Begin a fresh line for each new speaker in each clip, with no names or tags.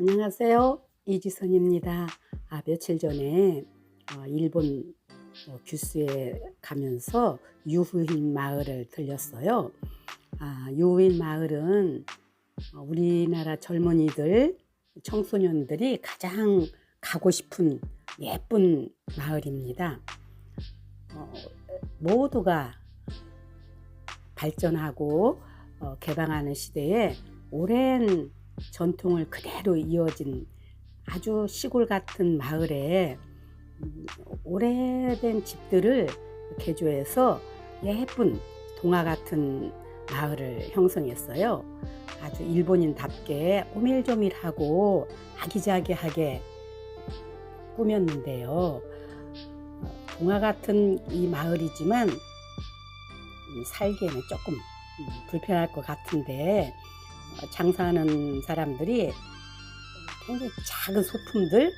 안녕하세요. 이지선입니다. 아, 며칠 전에 어, 일본 어, 규스에 가면서 유후인 마을을 들렸어요. 아, 유후인 마을은 어, 우리나라 젊은이들, 청소년들이 가장 가고 싶은 예쁜 마을입니다. 어, 모두가 발전하고 어, 개방하는 시대에 오랜 전통을 그대로 이어진 아주 시골 같은 마을에 음, 오래된 집들을 개조해서 예쁜 동화 같은 마을을 형성했어요. 아주 일본인답게 오밀조밀하고 아기자기하게 꾸몄는데요. 어, 동화 같은 이 마을이지만 음, 살기에는 조금 음, 불편할 것 같은데 어, 장사하는 사람들이 굉장히 작은 소품들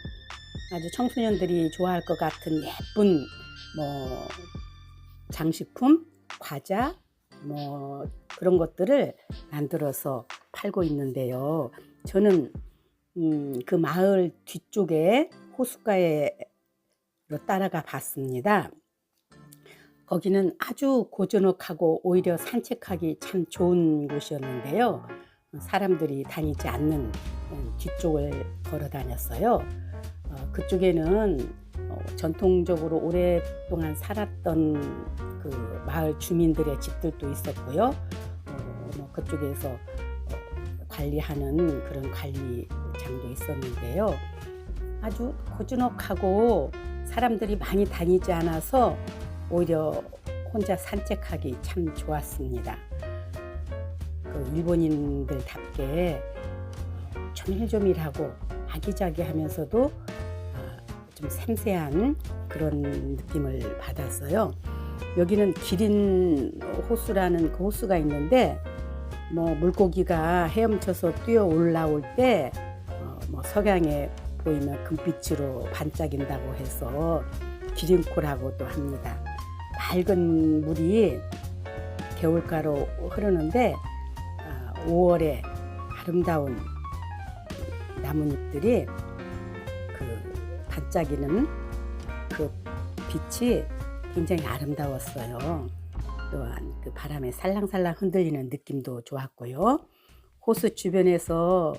아주 청소년들이 좋아할 것 같은 예쁜 뭐 장식품, 과자 뭐 그런 것들을 만들어서 팔고 있는데요. 저는 음, 그 마을 뒤쪽에 호숫가에 따라가 봤습니다. 거기는 아주 고즈넉하고 오히려 산책하기 참 좋은 곳이었는데요. 사람들이 다니지 않는 음, 뒤쪽을 걸어 다녔어요. 어, 그쪽에는 어, 전통적으로 오랫동안 살았던 그 마을 주민들의 집들도 있었고요. 어, 뭐 그쪽에서 어, 관리하는 그런 관리장도 있었는데요. 아주 고즈넉하고 사람들이 많이 다니지 않아서 오히려 혼자 산책하기 참 좋았습니다. 그 일본인들답게 조밀조밀하고 아기자기하면서도 아, 좀 섬세한 그런 느낌을 받았어요. 여기는 기린 호수라는 그 호수가 있는데 뭐 물고기가 헤엄쳐서 뛰어 올라올 때 어, 뭐 석양에 보이면 금빛으로 반짝인다고 해서 기린코라고 또 합니다. 맑은 물이 개울가로 흐르는데 5월에 아름다운 나뭇잎들이 그 반짝이는 그 빛이 굉장히 아름다웠어요. 또한 그 바람에 살랑살랑 흔들리는 느낌도 좋았고요. 호수 주변에서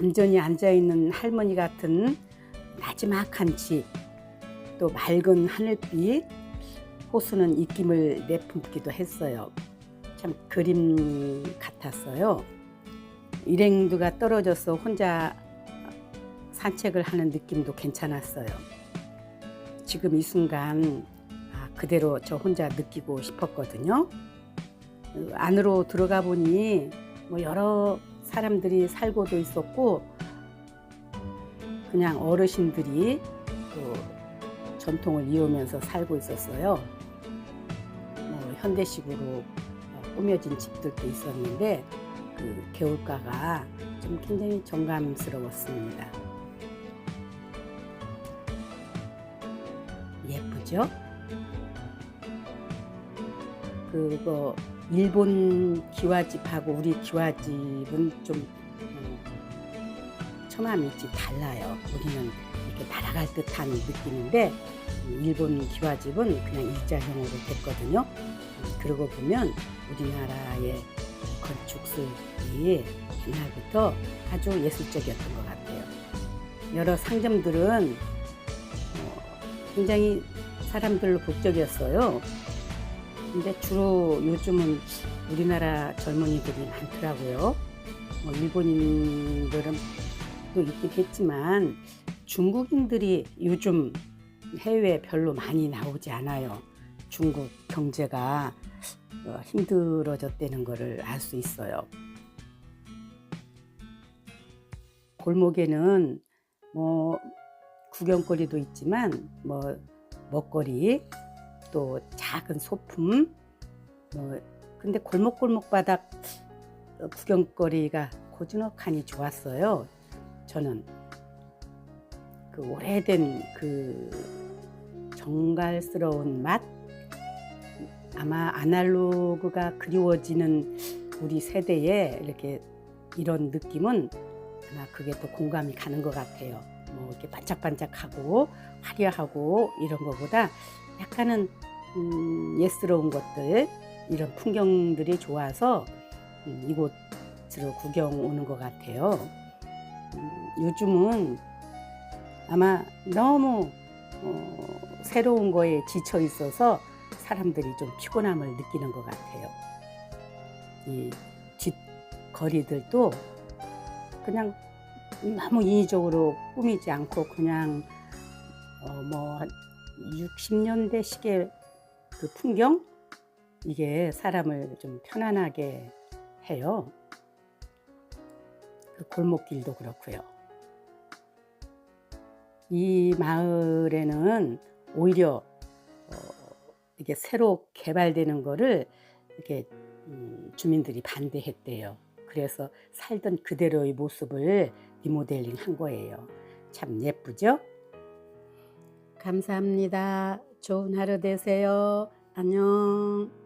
얌전히 앉아 있는 할머니 같은 나지막한 집, 또 맑은 하늘빛, 호수는 입김을 내뿜기도 했어요. 참 그림 같았어요. 일행도가 떨어져서 혼자 산책을 하는 느낌도 괜찮았어요. 지금 이 순간 아, 그대로 저 혼자 느끼고 싶었거든요. 안으로 들어가 보니 뭐 여러 사람들이 살고도 있었고 그냥 어르신들이 그 전통을 이으면서 살고 있었어요. 뭐 현대식으로 꾸며진 집들도 있었는데 그 개울가가 좀 굉장히 정감스러웠습니다. 예쁘죠? 그거 일본 기와집하고 우리 기와집은 좀 어, 처마미 집 달라요. 우리는 이렇게 날아갈 듯한 느낌인데 일본 기와집은 그냥 일자형으로 됐거든요. 그러고 보면 우리나라의 건축술이 옛날부터 아주 예술적이었던 것 같아요. 여러 상점들은 어, 굉장히 사람들로 북적이었어요. 근데 주로 요즘은 우리나라 젊은이들이 많더라고요. 뭐 일본인들은 또 있긴 했지만 중국인들이 요즘 해외에 별로 많이 나오지 않아요. 중국 경제가 어, 힘들어졌다는 것을 알 수 있어요. 골목에는 뭐 구경거리도 있지만 뭐 먹거리 또 작은 소품 뭐 근데 골목골목 바닥 구경거리가 고즈넉하니 좋았어요. 저는 그 오래된 그 정갈스러운 맛 아마 아날로그가 그리워지는 우리 세대에 이렇게 이런 느낌은 아마 그게 또 공감이 가는 것 같아요. 뭐 이렇게 반짝반짝하고 화려하고 이런 것보다 약간은 음, 예스러운 것들 이런 풍경들이 좋아서 음, 이곳으로 구경 오는 것 같아요. 음, 요즘은 아마 너무 어, 새로운 거에 지쳐 있어서 사람들이 좀 피곤함을 느끼는 것 같아요. 이 뒷거리들도 그냥 너무 인위적으로 꾸미지 않고 그냥 어 뭐 60년대 식의 그 풍경 이게 사람을 좀 편안하게 해요. 그 골목길도 그렇고요. 이 마을에는 오히려 어, 이게 새로 개발되는 거를 이렇게 음, 주민들이 반대했대요. 그래서 살던 그대로의 모습을 리모델링 한 거예요. 참 예쁘죠? 감사합니다. 좋은 하루 되세요. 안녕.